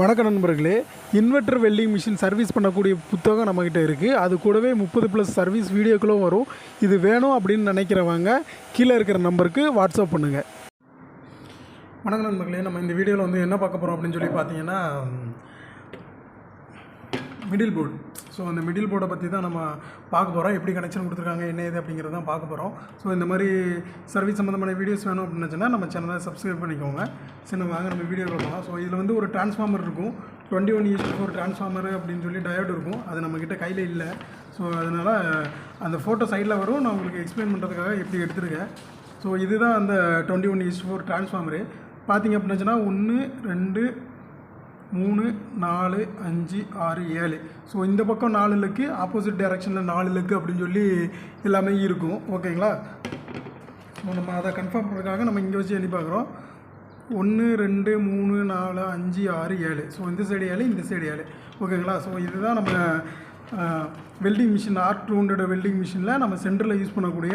வணக்க நண்பர்களே. Inverter welding machine service பண்ணக்கூடிய புத்தகம் நம்மக்கிட்ட இருக்குது அது கூடவே முப்பது ப்ளஸ் சர்வீஸ் வீடியோக்களும் வரும். இது வேணும் அப்படின்னு நினைக்கிறவங்க கீழே இருக்கிற நம்பருக்கு வாட்ஸ்அப் பண்ணுங்கள் வணக்க நண்பர்களே. நம்ம இந்த வீடியோவில் வந்து என்ன பார்க்க போகிறோம் அப்படின்னு சொல்லி பார்த்தீங்கன்னா மிடில் போர்டு ஸோ அந்த மிடில் போர்டை பற்றி தான் நம்ம பார்க்க போகிறோம் எப்படி கனெக்ஷன் கொடுத்துருக்காங்க என்ன இது அப்படிங்கிறத தான் பார்க்க போகிறோம் ஸோ இந்த மாதிரி சர்வீஸ் சம்மந்தமான வீடியோஸ் வேணும் அப்படின்னு நம்ம சேனலை சப்ஸ்கிரைப் பண்ணிக்கோங்க. சரி நம்ம வாங்க நம்ம வீடியோ பார்க்கலாம் ஸோ இதில் வந்து ஒரு டிரான்ஸ்ஃபார்மர் இருக்கும். டுவெண்ட்டி ஒன் இயர்ஸ் ஒரு டிரான்ஸ்ஃபார்மர் அப்படின்னு சொல்லி டயோடு இருக்கும். அது நம்மக்கிட்ட கையில் இல்லை. ஸோ அதனால் அந்த ஃபோட்டோ சைடில் வரும். நான் உங்களுக்கு எக்ஸ்பிளைன் பண்ணுறதுக்காக எப்படி எடுத்திருக்கேன். ஸோ இதுதான் அந்த twenty one years four transformer பார்த்திங்க அப்படின்னுச்சுன்னா ஒன்று ரெண்டு மூணு நாலு அஞ்சு ஆறு ஏழு. ஸோ இந்த பக்கம் நாலு லக்கு ஆப்போசிட் டைரக்ஷனில் நாலு லக்கு அப்படின்னு சொல்லி எல்லாமே இருக்கும். ஓகேங்களா ஸோ நம்ம அதை கன்ஃபார்ம் பண்ணுறதுக்காக நம்ம இங்கே வச்சு எண்ணி பார்க்குறோம். ஒன்று ரெண்டு மூணு நாலு அஞ்சு ஆறு ஏழு. ஸோ இந்த சைடு ஏழு இந்த சைடு ஏழு. ஓகேங்களா ஸோ இதுதான் நம்ம welding machine art two hundred welding மிஷினில் நம்ம சென்டரில் யூஸ் பண்ணக்கூடிய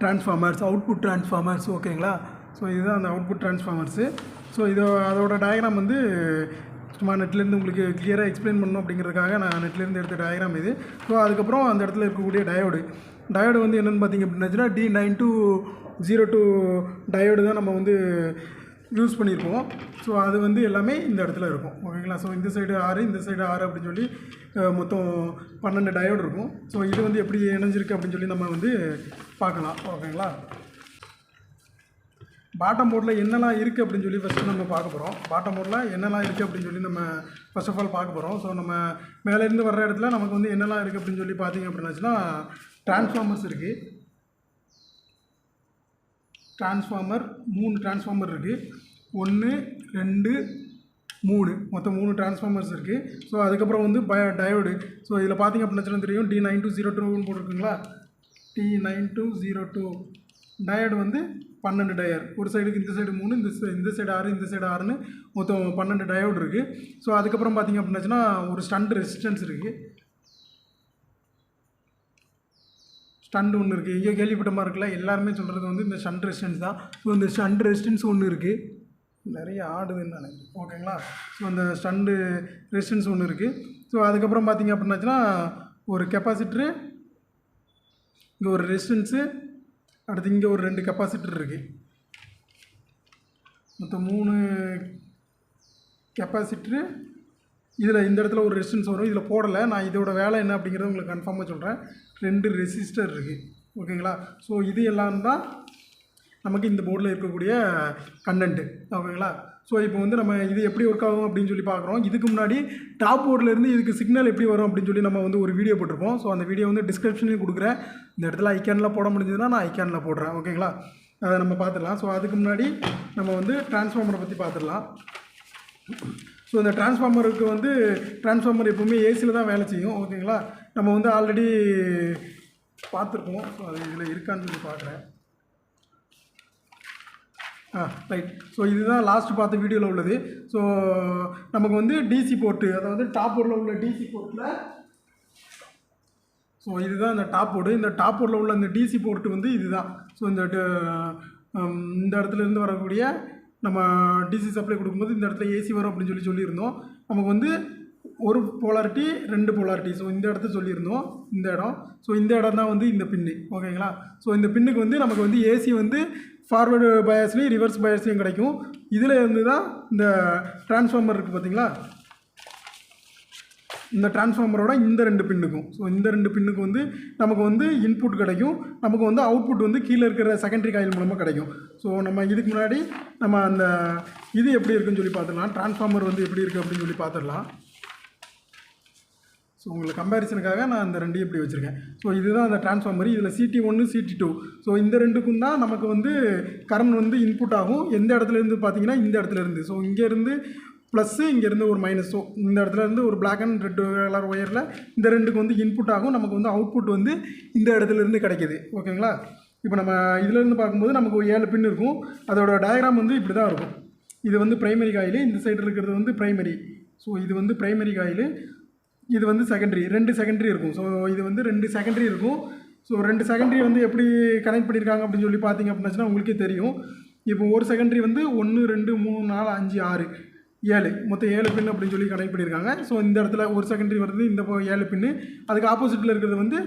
டிரான்ஸ்ஃபார்மர்ஸ் அவுட்புட் டிரான்ஸ்ஃபார்மர்ஸ் ஓகேங்களா ஸோ இதுதான் அந்த அவுட்புட் டிரான்ஸ்ஃபார்மர்ஸு ஸோ இதோ அதோட டயக்ராம் வந்து சும்மா நெட்லேருந்து உங்களுக்கு கிளியராக எக்ஸ்பிளைன் பண்ணணும் அப்படிங்கிறதுக்காக நான் நெட்லேருந்து எடுத்த டயக்ராம் இது. ஸோ அதுக்கப்புறம் அந்த இடத்துல இருக்கக்கூடிய டயோடு டயோடு வந்து என்னென்னு பார்த்தீங்க அப்படின்னாச்சுன்னா D nine two zero two diode தான் நம்ம வந்து யூஸ் பண்ணியிருப்போம். ஸோ அது வந்து எல்லாமே இந்த இடத்துல இருக்கும். ஓகேங்களா ஸோ இந்த சைடு ஆறு இந்த சைடு ஆறு அப்படின்னு சொல்லி மொத்தம் பன்னெண்டு டயோடு இருக்கும். ஸோ இது வந்து எப்படி இணைஞ்சிருக்கு அப்படின்னு சொல்லி நம்ம வந்து பார்க்கலாம். ஓகேங்களா பாட்டம் போர்டில் என்னெல்லாம் இருக்குது அப்படின்னு சொல்லி ஃபஸ்ட்டு நம்ம பார்க்க போகிறோம் பாட்டம் போர்டில் என்னெல்லாம் இருக்குது அப்படின்னு சொல்லி நம்ம ஃபஸ்ட் ஆஃப் ஆல் பார்க்க போகிறோம் ஸோ நம்ம மேலேருந்து வர்ற இடத்துல நமக்கு வந்து என்னெல்லாம் இருக்குது அப்படின்னு சொல்லி பார்த்தீங்க அப்படின்னாச்சுன்னா டிரான்ஸ்ஃபார்மர்ஸ் இருக்குது டிரான்ஸ்ஃபார்மர் மூணு டிரான்ஸ்ஃபார்மர் இருக்குது ஒன்று ரெண்டு மூணு. மொத்தம் மூணு டிரான்ஸ்ஃபார்மர்ஸ் இருக்குது ஸோ அதுக்கப்புறம் வந்து பய டயோடு ஸோ இதில் பார்த்தீங்க அப்படின்னா தெரியும் டி நைன் டூ ஜீரோ டூன்னு போட்டிருக்குங்களா? D nine two zero two tired வந்து பன்னெண்டு டயர் ஒரு சைடுக்கு இந்த சைடு மூணு இந்த இந்த சைடு ஆறு இந்த சைடு ஆறுன்னு மொத்தம் பன்னெண்டு டயோடு இருக்குது ஸோ அதுக்கப்புறம் பார்த்தீங்க அப்படின்னாச்சுன்னா ஒரு ஸ்டண்ட் ரெசிஸ்டன்ஸ் இருக்குது ஸ்டண்ட் ஒன்று இருக்குது எங்கேயோ கேள்விப்பட்ட மாதிரி இருக்குல்ல? எல்லாருமே சொல்கிறது வந்து இந்த ஸ்டண்ட் ரெசிஸ்டன்ஸ் தான். ஸோ இந்த ஸ்டண்ட் ரெசிஸ்டன்ஸ் ஒன்று இருக்குது நிறைய ஆடுதுன்னு நினைக்கிறேன். ஓகேங்களா ஸோ அந்த ஸ்டண்டு ரெசிஸ்டன்ஸ் ஒன்று இருக்குது ஸோ அதுக்கப்புறம் பார்த்தீங்க அப்படின்னாச்சுன்னா ஒரு கெப்பாசிட்டரு இங்கே ஒரு ரெசிஸ்டன்ஸு அடுத்து இங்கே ஒரு ரெண்டு கெப்பாசிட்டர் இருக்குது மொத்தம் மூணு கெப்பாசிட்ரு இதில் இந்த இடத்துல ஒரு ரெசிஸ்டன்ஸ் வரும். இதில் போடலை. நான் இதோட வேலை என்ன அப்படிங்கிறத உங்களுக்கு கன்ஃபார்மாக சொல்கிறேன் ரெண்டு ரெசிஸ்டர் இருக்குது ஓகேங்களா ஸோ இது எல்லாம் தான் நமக்கு இந்த போர்டில் இருக்கக்கூடிய கண்டென்ட்டு ஓகேங்களா ஸோ இப்போ வந்து நம்ம இது எப்படி ஒர்க் ஆகும் அப்படின்னு சொல்லி பார்க்குறோம். இதுக்கு முன்னாடி டாப் போர்ட்லேருந்து இதுக்கு சிக்னல் எப்படி வரும் அப்படின்னு சொல்லி நம்ம வந்து ஒரு வீடியோ போட்டிருப்போம் ஸோ அந்த வீடியோ வந்து டிஸ்கிரிப்ஷன்லையும் கொடுக்குறேன். இந்த இடத்துல ஐக்கானில் போட முடிஞ்சதுன்னா நான் ஐக்கானில் போடுறேன். ஓகேங்களா அதை நம்ம பார்த்துடலாம். ஸோ அதுக்கு முன்னாடி நம்ம வந்து டிரான்ஸ்ஃபார்மரை பற்றி பார்த்துடலாம். ஸோ இந்த டிரான்ஸ்ஃபார்மருக்கு வந்து டிரான்ஸ்ஃபார்மர் எப்பவுமே ஏசியில் தான் வேலை செய்யும். ஓகேங்களா நம்ம வந்து ஆல்ரெடி பார்த்துருக்கோம். ஸோ அது இதில் இருக்கான்னு சொல்லி பார்க்குறேன். ஆ ரைட் ஸோ இதுதான் லாஸ்ட்டு பார்த்த வீடியோவில் உள்ளது. ஸோ நமக்கு வந்து டிசி போர்ட்டு அதாவது டாப் போர்டில் உள்ள டிசி போர்ட்டில் ஸோ இதுதான் இந்த டாப் போர்டு இந்த டாப் போர்டில் உள்ள இந்த டிசி போர்ட்டு வந்து இதுதான். ஸோ இந்த ட- இந்த இடத்துல இருந்து வரக்கூடிய நம்ம டிசி சப்ளை கொடுக்கும்போது இந்த இடத்துல ஏசி வரும் அப்படின்னு சொல்லி சொல்லியிருந்தோம். நமக்கு வந்து ஒரு போலாரிட்டி ரெண்டு போலாரிட்டி ஸோ இந்த இடத்த சொல்லியிருந்தோம். இந்த இடம். ஸோ இந்த இடம் தான் வந்து இந்த பின்னு. ஓகேங்களா? ஸோ இந்த பின்னுக்கு வந்து நமக்கு வந்து ஏசி வந்து ஃபார்வர்டு பயாஸ்லேயும் ரிவர்ஸ் பயாஸ்லேயும் கிடைக்கும். இதில் இருந்து தான் இந்த டிரான்ஸ்ஃபார்மர் இருக்குது பார்த்தீங்களா இந்த டிரான்ஸ்ஃபார்மரோட இந்த ரெண்டு பின்னுக்கும். ஸோ இந்த ரெண்டு பின்னுக்கு வந்து நமக்கு வந்து இன்புட் கிடைக்கும். நமக்கு வந்து அவுட்புட் வந்து கீழே இருக்கிற செகண்டரி காயில் மூலமாக கிடைக்கும். ஸோ நம்ம இதுக்கு முன்னாடி நம்ம அந்த இது எப்படி இருக்குன்னு சொல்லி பார்த்துடலாம். டிரான்ஸ்ஃபார்மர் வந்து எப்படி இருக்குது அப்படின்னு சொல்லி பார்த்துடலாம். ஸோ உங்களை கம்பேரிசனுக்காக நான் இந்த ரெண்டையும் இப்படி வச்சுருக்கேன். ஸோ இதுதான் அந்த டிரான்ஸ்ஃபார்மர் இதில் சிடி ஒன்று சிடி டூ ஸோ இந்த ரெண்டுக்கும் தான் நமக்கு வந்து கரண்ட் வந்து இன்புட் ஆகும். எந்த இடத்துல இருந்து பார்த்தீங்கன்னா இந்த இடத்துல இருந்து. ஸோ இங்கேருந்து ப்ளஸ்ஸு இங்கேருந்து ஒரு மைனஸ் ஸோ இந்த இடத்துல இருந்து ஒரு பிளாக் அண்ட் ரெட் கலர் ஒயரில் இந்த ரெண்டுக்கு வந்து இன்புட் ஆகும். நமக்கு வந்து அவுட்புட் வந்து இந்த இடத்துல இருந்து கிடைக்கிது. ஓகேங்களா இப்போ நம்ம இதிலேருந்து பார்க்கும்போது நமக்கு ஒரு ஏழு பின் இருக்கும். அதோட டயக்ராம் வந்து இப்படி தான் இருக்கும். இது வந்து ப்ரைமரி காயில் இந்த சைடு இருக்கிறது வந்து ப்ரைமரி ஸோ இது வந்து ப்ரைமரி காயில் இது வந்து செகண்டரி ரெண்டு செகண்டரி இருக்கும். ஸோ இது வந்து ரெண்டு செகண்டரி இருக்கும். ஸோ ரெண்டு செகண்டரி வந்து எப்படி கனெக்ட் பண்ணியிருக்காங்க அப்படின்னு சொல்லி பார்த்தீங்க அப்படின்னாச்சுன்னா உங்களுக்கே தெரியும். இப்போ ஒரு செகண்டரி வந்து ஒன்று ரெண்டு மூணு நாலு அஞ்சு ஆறு ஏழு. மொத்தம் ஏழு பின் அப்படின்னு சொல்லி கனெக்ட் பண்ணியிருக்காங்க ஸோ இந்த இடத்துல ஒரு செகண்டரி வருது இந்த ஏழு பின்னு அதுக்கு ஆப்போசிட்டில் இருக்கிறது வந்து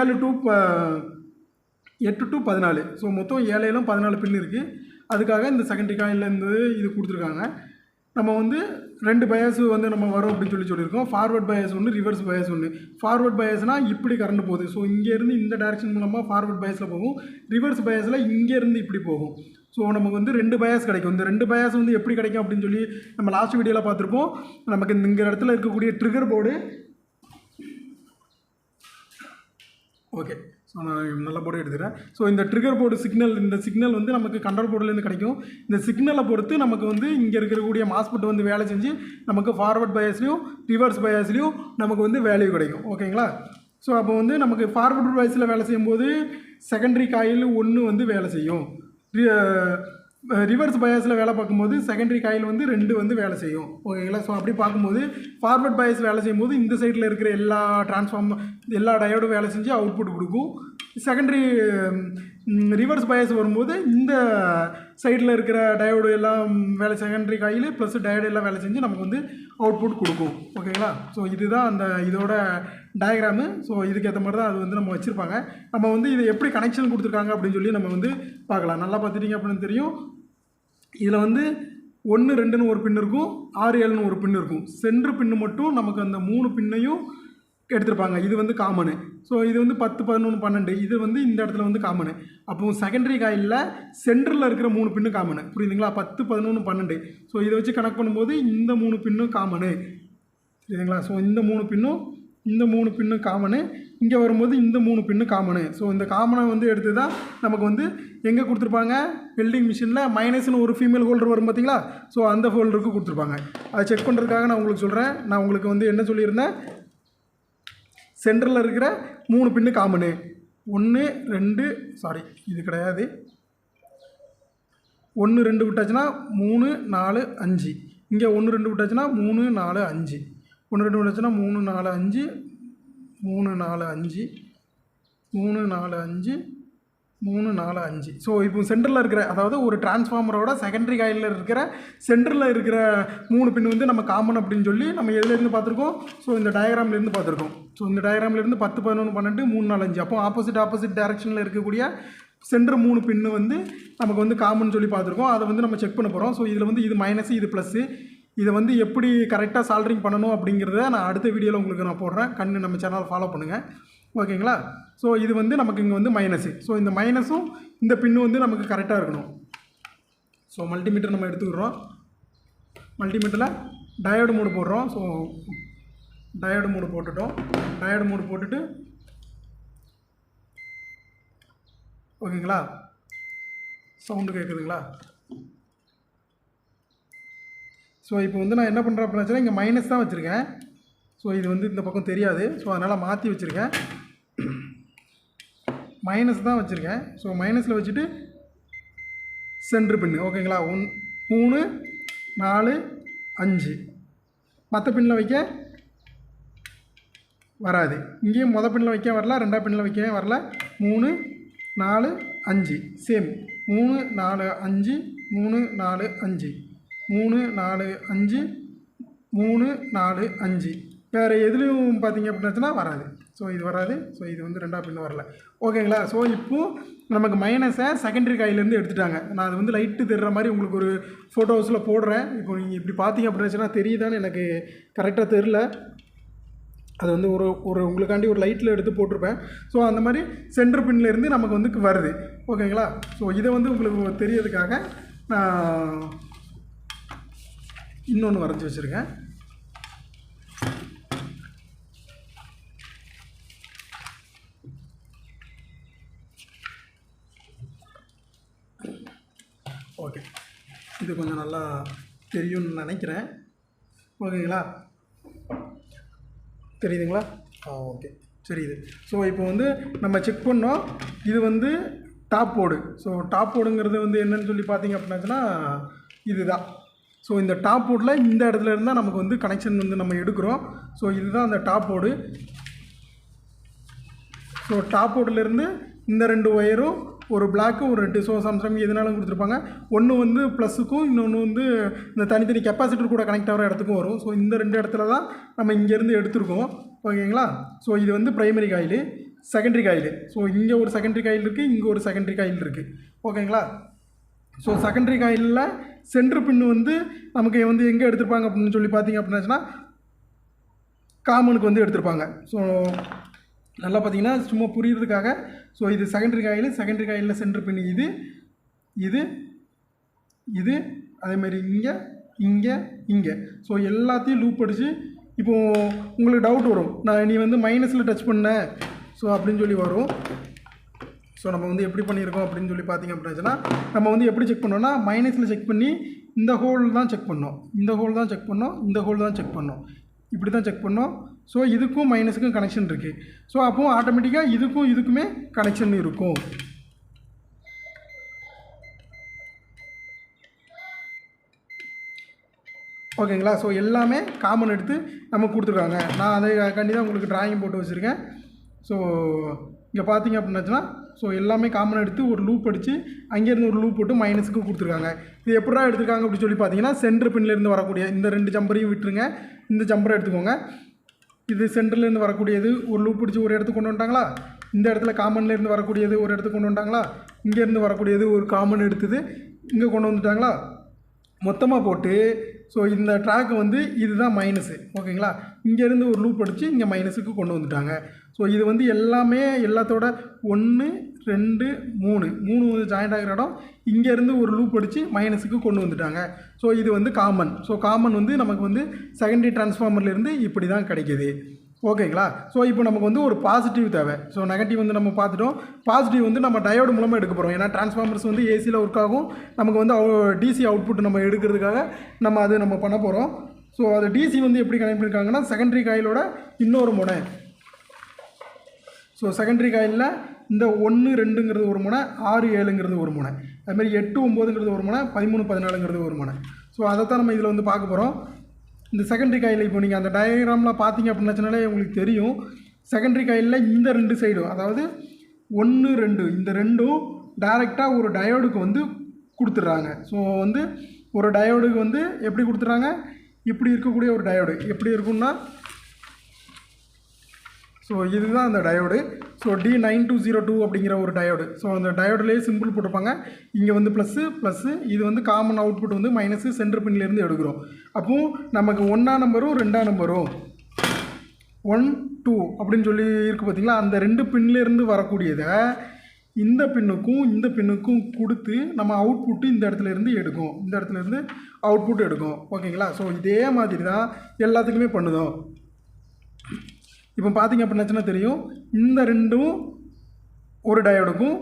ஏழு டு எட்டு டு பதினாலு. ஸோ மொத்தம் ஏழையிலும் பதினாலு பின் இருக்குது அதுக்காக இந்த செகண்டரி காயிலேருந்து இது கொடுத்துருக்காங்க. நம்ம வந்து ரெண்டு பயாஸ் வந்து நம்ம வரும் அப்படின்னு சொல்லி சொல்லியிருக்கோம். ஃபார்வர்ட் பயாஸ் ஒன்று ரிவர்ஸ் பயாஸ் ஒன்று ஃபார்வர்ட் பயாஸ்னால் இப்படி கரண்ட் போகுது. ஸோ இங்கேருந்து இந்த டேரக்ஷன் மூலமாக ஃபார்வர்ட் பயாஸில் போகும். ரிவர்ஸ் பயாஸில் இங்கேருந்து இப்படி போகும். ஸோ நமக்கு வந்து ரெண்டு பயாஸ் கிடைக்கும். இந்த ரெண்டு பயாஸ் வந்து எப்படி கிடைக்கும் அப்படின்னு சொல்லி நம்ம லாஸ்ட் வீடியோவில் பார்த்துருப்போம். நமக்கு இந்த இங்கே இடத்துல இருக்கக்கூடிய ட்ரிகர் போர்டு ஓகே நான் நல்ல போர்டு எடுத்துக்கிறேன். ஸோ இந்த ட்ரிகர் போர்டு சிக்னல் இந்த சிக்னல் வந்து நமக்கு கண்ட்ரோல் போர்டுலேருந்து கிடைக்கும். இந்த சிக்னலை பொறுத்து நமக்கு வந்து இங்கே இருக்கக்கூடிய மாஸ்பெட் வந்து வேலை செஞ்சு நமக்கு ஃபார்வர்ட் பயாஸ்லையும் ரிவர்ஸ் பயாஸ்லையும் நமக்கு வந்து வேல்யூ கிடைக்கும். ஓகேங்களா ஸோ அப்போ வந்து நமக்கு ஃபார்வர்ட் பயஸில் வேலை செய்யும்போது செகண்டரி காயில் ஒன்று வந்து வேலை செய்யும். ரிவர்ஸ் பயாஸில் வேலை பார்க்கும்போது செகண்டரி காயில் வந்து ரெண்டு வந்து வேலை செய்யும். ஓகேங்களா ஸோ அப்படி பார்க்கும்போது ஃபார்வர்ட் பயாஸ் வேலை செய்யும்போது இந்த சைடில் இருக்கிற எல்லா டிரான்ஸ்ஃபார்ம் எல்லா டயோடும் வேலை செஞ்சு அவுட்புட் கொடுக்கும். செகண்டரி ரிவர்ஸ் பயஸ் வரும்போது இந்த சைடில் இருக்கிற டயோடு எல்லாம் வேலை செகண்டரி காயில் ப்ளஸ் டயோடு எல்லாம் வேலை செஞ்சு நமக்கு வந்து அவுட்புட் கொடுக்கும். ஓகேங்களா ஸோ இதுதான் அந்த இதோட டயக்ராமு ஸோ இதுக்கேற்ற மாதிரி தான் அது வந்து நம்ம வச்சுருப்பாங்க. நம்ம வந்து இது எப்படி கனெக்ஷன் கொடுத்துருக்காங்க அப்படின்னு சொல்லி நம்ம வந்து பார்க்கலாம். நல்லா பார்த்துட்டீங்க அப்படின்னு தெரியும். இதில் வந்து ஒன்று ரெண்டுன்னு ஒரு பின் இருக்கும். ஆறு ஏழுன்னு ஒரு பின் இருக்கும். சென்ட்ரு பின்னு மட்டும் நமக்கு அந்த மூணு பின்னையும் எடுத்திருப்பாங்க. இது வந்து காமனு ஸோ இது வந்து பத்து பதினொன்று பன்னெண்டு. இது வந்து இந்த இடத்துல வந்து காமனு அப்போ செகண்டரி காயிலில் சென்டரில் இருக்கிற மூணு பின்னு காமனு புரியுதுங்களா? பத்து பதினொன்று பன்னெண்டு. ஸோ இதை வச்சு கனெக்ட் பண்ணும்போது இந்த மூணு பின்னும் காமனு புரியுதுங்களா? ஸோ இந்த மூணு பின்னும் இந்த மூணு பின்னும் காமனு இங்கே வரும்போது இந்த மூணு பின்னு காமனு ஸோ இந்த காமனை வந்து எடுத்து தான் நமக்கு வந்து எங்கே கொடுத்துருப்பாங்க? வெல்டிங் மிஷினில் மைனஸ்னு ஒரு ஃபீமேல் ஹோல்டர் வரும் பார்த்தீங்களா ஸோ அந்த ஹோல்டருக்கு கொடுத்துருப்பாங்க. அதை செக் பண்ணுறதுக்காக நான் உங்களுக்கு சொல்கிறேன் நான் உங்களுக்கு வந்து என்ன சொல்லியிருந்தேன்? சென்டரில் இருக்கிற மூணு பின்னு காமனு. ஒன்று ரெண்டு சாரி இது கிடையாது. ஒன்று ரெண்டு விட்டாச்சுன்னா மூணு நாலு அஞ்சு. இங்கே ஒன்று ரெண்டு விட்டாச்சுன்னா மூணு நாலு அஞ்சு. ஒன்று ரெண்டு விட்டாச்சுன்னா மூணு நாலு அஞ்சு. மூணு நாலு அஞ்சு. மூணு நாலு அஞ்சு. மூணு நாலு அஞ்சு. ஸோ இப்போ சென்டரில் இருக்கிற அதாவது ஒரு டிரான்ஸ்ஃபார்மரோட செகண்டரி காயிலில் இருக்கிற சென்டரில் இருக்கிற மூணு பின் வந்து நம்ம காமன் அப்படின்னு சொல்லி நம்ம எதுலேருந்து பார்த்துருக்கோம்? ஸோ இந்த டயக்ராம்லேருந்து பார்த்துருக்கோம். ஸோ இந்த டயக்ராம்லேருந்து பத்து பதினொன்று பன்னெண்டு மூணு நாலு அஞ்சு. அப்போ ஆப்போசிட் ஆப்போசிட் டைரக்ஷனில் இருக்கக்கூடிய சென்டர் மூணு பின்னு வந்து நமக்கு வந்து காமன் சொல்லி பார்த்துருக்கோம். அதை வந்து நம்ம செக் பண்ண போகிறோம் ஸோ இதில் வந்து இது மைனஸ் இது ப்ளஸ்ஸு இதை வந்து எப்படி கரெக்டாக சால்ட்ரிங் பண்ணணும் அப்படிங்கிறத நான் அடுத்த வீடியோவில் உங்களுக்கு நான் போடுறேன். கண்ணு நம்ம சேனலை ஃபாலோ பண்ணுங்கள் ஓகேங்களா? ஸோ இது வந்து நமக்கு இங்கே வந்து மைனஸு ஸோ இந்த மைனஸும் இந்த பின்னு வந்து நமக்கு கரெக்டாக இருக்கணும். ஸோ மல்டிமீட்டர் நம்ம எடுத்துக்கிறோம். மல்டிமீட்டரில் டயோடு மூடு போடுறோம். ஸோ டயோடு மூடு போட்டுட்டோம். டயோடு மூடு போட்டுட்டு ஓகேங்களா? சவுண்டு கேட்குதுங்களா ஸோ இப்போ வந்து நான் என்ன பண்ணுறேன் அப்படின்னா இங்கே மைனஸ் தான் வச்சுருக்கேன். ஸோ இது வந்து இந்த பக்கம் தெரியாது. ஸோ அதனால் மாற்றி வச்சுருக்கேன். மைனஸ் தான் வச்சுருக்கேன். ஸோ மைனஸில் வச்சுட்டு சென்ட்ரு பின்னு ஓகேங்களா ஒன் மூணு நாலு அஞ்சு. மற்ற பின்னில் வைக்க வராது. இங்கேயும் மொதல் பின்னில் வைக்க வரல ரெண்டாம் பின்னில் வைக்கவே வரல. மூணு நாலு அஞ்சு. சேம் மூணு நாலு அஞ்சு மூணு நாலு அஞ்சு. மூணு நாலு அஞ்சு மூணு நாலு அஞ்சு. வேறு எதுலேயும் பார்த்தீங்க அப்படின்னாச்சுன்னா வராது. ஸோ இது வராது. ஸோ இது வந்து ரெண்டாக பின்னு வரல. ஓகேங்களா ஸோ இப்போது நமக்கு மைனஸை செகண்டரி காயிலேருந்து எடுத்துட்டாங்க. நான் அது வந்து லைட்டு தெரிகிற மாதிரி உங்களுக்கு ஒரு ஃபோட்டோஸில் போடுறேன். இப்போ நீங்கள் இப்படி பார்த்தீங்க அப்படின்னாச்சுன்னா தெரியுதான்னு எனக்கு கரெக்டாக தெரில அது வந்து ஒரு ஒரு உங்களுக்காண்டி ஒரு லைட்டில் எடுத்து போட்டிருப்பேன். ஸோ அந்த மாதிரி சென்டர் பின்லேருந்து நமக்கு வந்து வருது. ஓகேங்களா ஸோ இதை வந்து உங்களுக்கு தெரியறதுக்காக நான் இன்னொன்று வரைஞ்சி வச்சுருக்கேன் ஓகே இது கொஞ்சம் நல்லா தெரியும்னு நினைக்கிறேன். ஓகேங்களா? தெரியுதுங்களா? ஆ ஓகே. தெரியுது. ஸோ இப்போ வந்து நம்ம செக் பண்ணோம். இது வந்து டாப் போர்டு ஸோ டாப் போர்டுங்கிறது வந்து என்னன்னு சொல்லி பார்த்தீங்க அப்படின்னாச்சுன்னா இதுதான். ஸோ இந்த டாப் போர்டில் இந்த இடத்துல இருந்தால் நமக்கு வந்து கனெக்ஷன் வந்து நம்ம எடுக்கிறோம். ஸோ இதுதான் அந்த டாப் போர்டு ஸோ டாப் போர்டிலேருந்து இந்த ரெண்டு ஒயரும் ஒரு பிளாக்கு ஒரு ரெட்டு ஸோ சாம்சங் எதுனாலும் கொடுத்துருப்பாங்க. ஒன்று வந்து ப்ளஸுக்கும் இன்னொன்று வந்து இந்த தனித்தனி கெப்பாசிட்டர் கூட கனெக்ட் ஆகிற இடத்துக்கும் வரும். ஸோ இந்த ரெண்டு இடத்துல தான் நம்ம இங்கேருந்து எடுத்துருக்கோம். ஓகேங்களா? ஸோ இது வந்து primary coil secondary coil so இங்கே ஒரு செகண்டரி காயில் இருக்குது இங்கே ஒரு செகண்டரி காயில் இருக்குது ஓகேங்களா? ஸோ செகண்டரி காயிலில் சென்ட்ரு பின்னு வந்து நமக்கு வந்து எங்கே எடுத்திருப்பாங்க அப்படின்னு சொல்லி பார்த்தீங்க அப்படின்னாச்சுன்னா காமனுக்கு வந்து எடுத்திருப்பாங்க. ஸோ நல்லா பார்த்தீங்கன்னா சும்மா புரியுறதுக்காக. ஸோ இது செகண்டரி காயில் செகண்டரி காயிலில் சென்டர் பின் இது இது இது அதேமாதிரி இங்கே இங்கே இங்கே. ஸோ எல்லாத்தையும் லூப் அடித்து இப்போது உங்களுக்கு டவுட் வரும். நான் நீ வந்து மைனஸில் டச் பண்ண. ஸோ அப்படின்னு சொல்லி வரும். ஸோ நம்ம வந்து எப்படி பண்ணியிருக்கோம் அப்படின்னு சொல்லி பார்த்தீங்க அப்படின்னா நம்ம வந்து எப்படி செக் பண்ணோம்னா மைனஸில் செக் பண்ணி இந்த ஹோல் தான் செக் பண்ணோம். இந்த ஹோல் தான் செக் பண்ணோம். இந்த ஹோல் தான் செக் பண்ணோம். இப்படி தான் செக் பண்ணோம். ஸோ இதுக்கும் மைனஸுக்கும் கனெக்ஷன் இருக்குது ஸோ அப்போது ஆட்டோமேட்டிக்காக இதுக்கும் இதுக்குமே கனெக்ஷன் இருக்கும். ஓகேங்களா ஸோ எல்லாமே காமன் எடுத்து நம்ம கொடுத்துருக்காங்க. நான் அதை கண்டி தான் உங்களுக்கு டிராயிங் போட்டு வச்சுருக்கேன். ஸோ இங்கே பார்த்தீங்க அப்படின்னாச்சுன்னா ஸோ எல்லாமே காமன் எடுத்து ஒரு லூப் அடித்து அங்கேருந்து ஒரு லூப் போட்டு மைனஸுக்கு கொடுத்துருக்காங்க. இது எப்படா எடுத்துருக்காங்க அப்படின்னு சொல்லி பார்த்தீங்கன்னா சென்ட்ரு பின்லேருந்து வரக்கூடிய இந்த ரெண்டு ஜம்பரையும் விட்டுருங்க. இந்த ஜம்பரை எடுத்துக்கோங்க. இது சென்டர்லேருந்து வரக்கூடியது ஒரு லூப் பிடிச்சி ஒரு இடத்துக்கு கொண்டு வந்துட்டாங்களா? இந்த இடத்துல காமன்லேருந்து வரக்கூடியது ஒரு இடத்துக்கு கொண்டு வந்துட்டாங்களா? இங்கேருந்து வரக்கூடியது ஒரு காமன் எடுத்தது இங்கே கொண்டு வந்துட்டாங்களா? மொத்தமாக போட்டு ஸோ இந்த ட்ராக் வந்து இதுதான் மைனஸு ஓகேங்களா இங்கேருந்து ஒரு லூப் அடித்து இங்கே மைனஸுக்கு கொண்டு வந்துட்டாங்க. ஸோ இது வந்து எல்லாமே எல்லாத்தோட ஒன்று ரெண்டு மூணு. மூணு வந்து ஜாயிண்ட் ஆகிற இடம் இங்கேருந்து ஒரு லூப் அடித்து மைனஸுக்கு கொண்டு வந்துட்டாங்க. ஸோ இது வந்து காமன் ஸோ காமன் வந்து நமக்கு வந்து செகண்டரி டிரான்ஸ்ஃபார்மர்லேருந்து இப்படி தான் கிடைக்கிது. ஓகேங்களா? ஸோ இப்போ நமக்கு வந்து ஒரு பாசிட்டிவ் தேவை. ஸோ நெகட்டிவ் வந்து நம்ம பார்த்துட்டோம். பாசிட்டிவ் வந்து நம்ம டயோடு மூலமாக எடுக்க போகிறோம் ஏன்னா டிரான்ஸ்ஃபார்மர்ஸ் வந்து ஏசியில் ஒர்க் ஆகும். நமக்கு வந்து டிசி அவுட்புட் நம்ம எடுக்கிறதுக்காக நம்ம அது நம்ம பண்ண போகிறோம் ஸோ அது டிசி வந்து எப்படி கனெக்ட் பண்ணியிருக்காங்கன்னா செகண்டரி காயிலோட இன்னொரு முனை. ஸோ செகண்டரி காயிலில் இந்த ஒன்று ரெண்டுங்கிறது ஒரு முனை ஆறு ஏழுங்கிறது ஒரு முனை. அதுமாதிரி எட்டு ஒம்போதுங்கிறது ஒரு முனை பதிமூணு பதினாலுங்கிறது ஒரு முனை. ஸோ அதைத்தான் நம்ம இதில் வந்து பார்க்க போகிறோம் இந்த செகண்டரி காயில் இப்போ நீங்கள் அந்த டயக்ராமில் பார்த்தீங்க அப்படின்னாச்சுனாலே உங்களுக்கு தெரியும். செகண்டரி காயிலில் இந்த ரெண்டு சைடும் அதாவது ஒன்று ரெண்டு. இந்த ரெண்டும் டைரெக்டாக ஒரு டயோடுக்கு வந்து கொடுத்துட்றாங்க. ஸோ வந்து ஒரு டயோடுக்கு வந்து எப்படி கொடுத்துட்றாங்க? இப்படி இருக்கக்கூடிய ஒரு டயோடு எப்படி இருக்கும்னா ஸோ இதுதான் அந்த diode so D nine two zero two அப்படிங்கிற ஒரு டயோடு ஸோ அந்த டயோடுலேயே சிம்பிள் போட்டிருப்பாங்க. இங்கே வந்து ப்ளஸ்ஸு ப்ளஸ்ஸு இது வந்து காமன் அவுட்புட் வந்து மைனஸு சென்டர் பின்லேருந்து எடுக்கிறோம். அப்போது நமக்கு ஒன்றா நம்பரும் ரெண்டாம் நம்பரும் ஒன் டூ அப்படின்னு சொல்லி இருக்குது பார்த்தீங்களா அந்த ரெண்டு பின்லேருந்து வரக்கூடியதை இந்த பின்னுக்கும் இந்த பின்னுக்கும் கொடுத்து நம்ம அவுட்புட்டு இந்த இடத்துல இருந்து எடுக்கும். இந்த இடத்துல இருந்து அவுட்புட் எடுக்கும். ஓகேங்களா ஸோ இதே மாதிரி தான் எல்லாத்துக்குமே பண்ணுதோம். இப்போ பார்த்தீங்க அப்படின்னாச்சுன்னா தெரியும். இந்த ரெண்டும் ஒரு டயடுக்கும்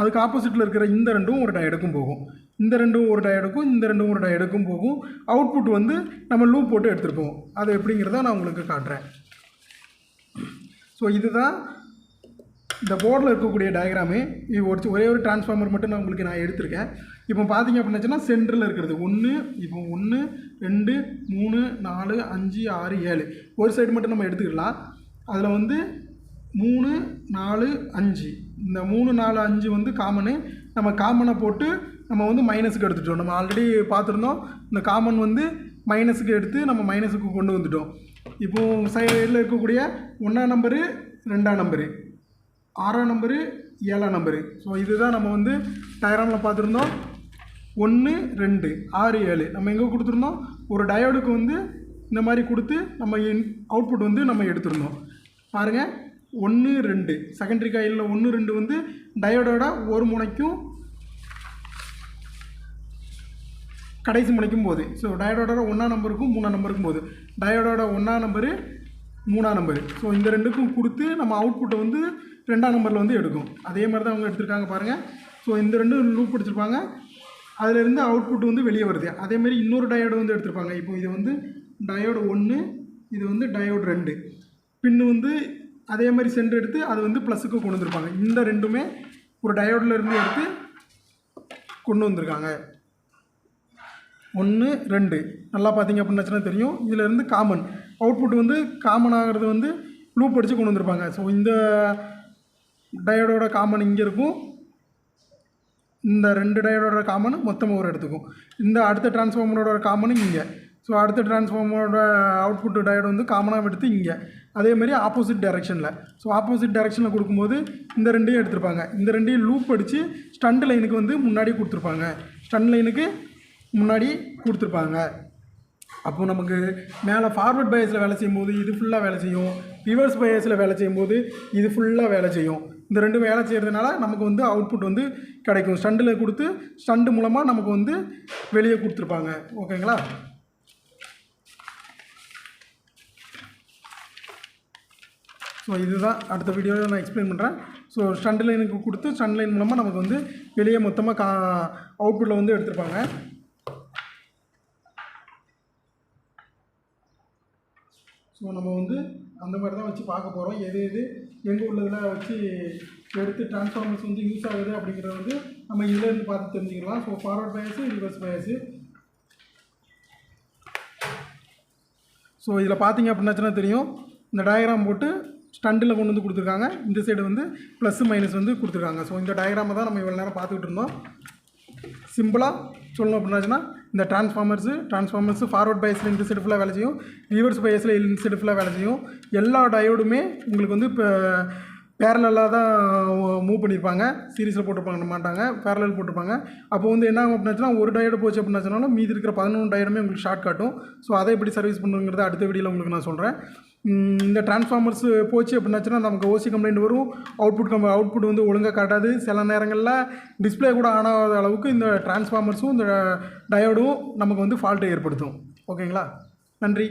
அதுக்கு ஆப்போசிட்டில் இருக்கிற இந்த ரெண்டும் ஒரு டயடுக்கும் போகும். இந்த ரெண்டும் ஒரு டயடுக்கும் இந்த ரெண்டும் ஒரு டயடுக்கும் போகும். அவுட்புட் வந்து நம்ம லூப் போட்டு எடுத்துருப்போம். அது எப்படிங்கிறத நான் உங்களுக்கு காட்டுறேன். ஸோ இதுதான் இந்த போர்டில் இருக்கக்கூடிய டயக்ராமு இது ஒரு ஒரே ஒரு டிரான்ஸ்ஃபார்மர் மட்டும் நான் உங்களுக்கு நான் எடுத்திருக்கேன். இப்போ பார்த்தீங்க அப்படின்னாச்சுன்னா சென்டரில் இருக்கிறது ஒன்று இப்போ ஒன்று ரெண்டு மூணு நாலு அஞ்சு ஆறு ஏழு. ஒரு சைடு மட்டும் நம்ம எடுத்துக்கலாம். அதில் வந்து மூணு நாலு அஞ்சு. இந்த மூணு நாலு அஞ்சு வந்து காமனு நம்ம காமனை போட்டு நம்ம வந்து மைனஸுக்கு எடுத்துட்டோம். நம்ம ஆல்ரெடி பார்த்துருந்தோம் இந்த காமன் வந்து மைனஸுக்கு எடுத்து நம்ம மைனஸுக்கு கொண்டு வந்துட்டோம். இப்போது சைடில் இருக்கக்கூடிய ஒன்றாம் நம்பரு ரெண்டாம் நம்பரு ஆறாம் நம்பரு ஏழாம் நம்பரு ஸோ இதுதான் நம்ம வந்து டயராமில் பார்த்துருந்தோம். ஒன்று ரெண்டு ஆறு ஏழு. நம்ம எங்கே கொடுத்துருந்தோம்? ஒரு டயோடுக்கு வந்து இந்த மாதிரி கொடுத்து நம்ம அவுட்புட் வந்து நம்ம எடுத்திருந்தோம். பாருங்கள் ஒன்று ரெண்டு. செகண்டரி காயிலில் ஒன்று ரெண்டு வந்து டயோடோட ஒரு முனைக்கும் கடைசி முனைக்கும் போது. ஸோ டயோடோட ஒன்றாம் நம்பருக்கும் மூணாம் நம்பருக்கும் போது. டயோடோட ஒன்றாம் நம்பரு மூணாம் நம்பரு ஸோ இந்த ரெண்டுக்கும் கொடுத்து நம்ம அவுட்புட்டை வந்து ரெண்டாம் நம்பரில் வந்து எடுக்கும். அதே மாதிரி தான் அவங்க எடுத்திருக்காங்க பாருங்கள் ஸோ இந்த ரெண்டும் லூப் எடுத்திருப்பாங்க அதிலிருந்து அவுட்புட் வந்து வெளியே வருது. அதேமாரி இன்னொரு டயோடு வந்து எடுத்திருப்பாங்க. இப்போ இது வந்து டயோடு ஒன்று இது வந்து டயோடு ரெண்டு. பின்னு வந்து அதே மாதிரி சென்டர் எடுத்து அது வந்து ப்ளஸுக்கு கொண்டு வந்திருப்பாங்க. இந்த ரெண்டுமே ஒரு டயோடில் இருந்து எடுத்து கொண்டு வந்திருக்காங்க. ஒன்று ரெண்டு. நல்லா பார்த்தீங்க அப்படின்னாச்சுன்னா தெரியும். இதிலேருந்து காமன் அவுட்புட் வந்து காமன் ஆகிறது வந்து லூப் அடித்து கொண்டு வந்திருப்பாங்க. ஸோ இந்த டயோடோட காமன் இங்கே இருக்கும். இந்த ரெண்டு டயோடோட காமன் மொத்தமாக ஒரு எடுத்துக்கும் இந்த அடுத்த டிரான்ஸ்ஃபார்மரோட காமனும் இங்கே. ஸோ அடுத்த டிரான்ஸ்ஃபார்மரோட அவுட்புட் டயோடு வந்து காமனாக எடுத்து இங்கே. அதே மாதிரி ஆப்போசிட் டைரெக்ஷனில் ஸோ ஆப்போசிட் டைரெக்ஷனில் கொடுக்கும்போது இந்த ரெண்டையும் எடுத்திருப்பாங்க. இந்த ரெண்டையும் லூப் அடித்து ஸ்டண்ட் லைனுக்கு வந்து முன்னாடி கொடுத்துருப்பாங்க. ஸ்டண்ட் லைனுக்கு முன்னாடி கொடுத்துருப்பாங்க. அப்போது நமக்கு மேலே ஃபார்வர்ட் பயஸில் வேலை செய்யும்போது இது ஃபுல்லாக வேலை செய்யும். ரிவர்ஸ் பயஸில் வேலை செய்யும்போது இது ஃபுல்லாக வேலை செய்யும். இந்த ரெண்டும் வேலை செய்கிறதுனால நமக்கு வந்து அவுட்புட் வந்து கிடைக்கும். ஸ்டண்டில் கொடுத்து ஸ்டண்டு மூலமாக நமக்கு வந்து வெளியே கொடுத்துருப்பாங்க. ஓகேங்களா ஸோ இதுதான் அடுத்த வீடியோவில் நான் எக்ஸ்பிளைன் பண்ணுறேன் ஸோ ஸ்டண்ட் லைனுக்கு கொடுத்து ஸ்டண்ட் லைன் மூலமாக நமக்கு வந்து வெளியே மொத்தமாக கா அவுட்புட்டில் வந்து எடுத்திருப்பாங்க. ஸோ நம்ம வந்து அந்த மாதிரி தான் வச்சு பார்க்க போகிறோம் எது எது எங்கே உள்ளதில் வச்சு எடுத்து டிரான்ஸ்ஃபார்மர்ஸ் வந்து யூஸ் ஆகுது அப்படிங்கிறத வந்து நம்ம இதுலேருந்து பார்த்து தெரிஞ்சுக்கலாம். So forward bias reverse bias so இதில் பார்த்தீங்க அப்படின்னாச்சுன்னா தெரியும். இந்த டயக்ராம் போட்டு ஸ்டண்டில் கொண்டு வந்து கொடுத்துருக்காங்க. இந்த சைடு வந்து ப்ளஸ் மைனஸ் வந்து கொடுத்துருக்காங்க. ஸோ இந்த டயக்ராமை தான் நம்ம இவ்வளோ நேரம் பார்த்துக்கிட்டு இருந்தோம். சிம்பிளாக சொல்லணும் அப்படின்னாச்சுன்னா இந்த டிரான்ஸ்ஃபார்மர்ஸு டிரான்ஸ்ஃபார்மர்ஸு ஃபார்வர்ட் பயஸில் இந்த சைடு ஃபுல்லாக வேலை செய்யும். ரிவர்ஸ் பயஸில் இந்த சைடு ஃபுல்லாக வேலை செய்யும். எல்லா டயோடுமே உங்களுக்கு வந்து இப்போ பேரலாக தான் மூவ் பண்ணியிருப்பாங்க சீரீஸில் போட்டிருப்பாங்க மாட்டாங்க. பேரலில் போட்டிருப்பாங்க. அப்போ வந்து என்ன ஆகும் அப்படின்னாச்சுன்னா ஒரு டயோடு போச்சு அப்படின்னாச்சுனாலும் மீதி இருக்கிற பதினொன்று டயோடுமே உங்களுக்கு ஷார்ட் காட்டும். ஸோ அதை எப்படி சர்வீஸ் பண்ணுங்கிறத அடுத்த வீடியோவில் உங்களுக்கு நான் சொல்கிறேன் இந்த டிரான்ஸ்ஃபார்மர்ஸ் போச்சு அப்படின்னாச்சுன்னா நமக்கு ஓசி கம்ப்ளைண்ட் வரும். அவுட்புட் கம் அவுட்புட் வந்து ஒழுங்காக காட்டாது. சில நேரங்களில் டிஸ்ப்ளே கூட ஆன் ஆகாத அளவுக்கு இந்த டிரான்ஸ்ஃபார்மர்ஸும் இந்த டயோடும் நமக்கு வந்து ஃபால்ட்டை ஏற்படுத்தும். ஓகேங்களா நன்றி.